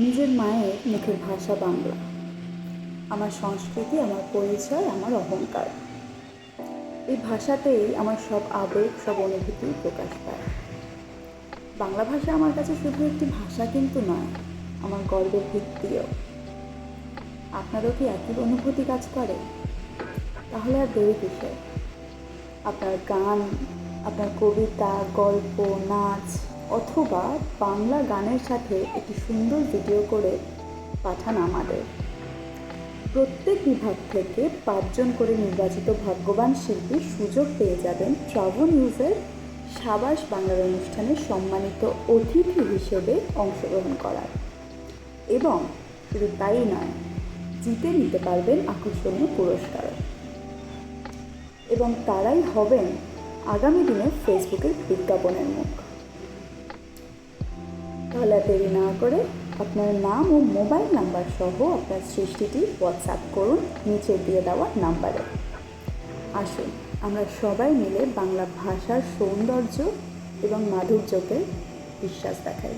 নিজের মায়ের মুখের ভাষা বাংলা। আমার সংস্কৃতি, আমার পরিচয়, আমার অহংকার। এই ভাষাতেই আমার সব আবেগ, সব অনুভূতি প্রকাশ পায়। বাংলা ভাষা আমার কাছে শুধু একটি ভাষা কিন্তু নয়, আমার গর্বের ভিত্তিও। আপনারও কি একই অনুভূতি কাজ করে? তাহলে আর দেরি কিসের? আপনার গান, আপনার কবিতা, গল্প, নাচ অথবা বাংলা গানের সাথে একটি সুন্দর ভিডিও করে পাঠান আমাদের। প্রত্যেক বিভাগ থেকে পাঁচজন করে নির্বাচিত ভাগ্যবান শিল্পীর সুযোগ পেয়ে যাবেন ট্রাভো নিউজের সাবাস বাংলার অনুষ্ঠানে সম্মানিত অতিথি হিসেবে অংশগ্রহণ করার। এবং শুধু তাই নয়, জিতে নিতে পারবেন আকর্ষণীয় পুরস্কার। এবং তারাই হবেন আগামী দিনে ফেসবুকের বিজ্ঞাপনের মুখ। তৈরি দেরি না করে আপনার নাম ও মোবাইল নাম্বার সহ আপনার সৃষ্টিটি হোয়াটসঅ্যাপ করুন, নিচে দিয়ে দেওয়া নাম্বারে। আসুন, আমরা সবাই মিলে বাংলা ভাষার সৌন্দর্য এবং মাধুর্যকে বিশ্বাস দেখাই।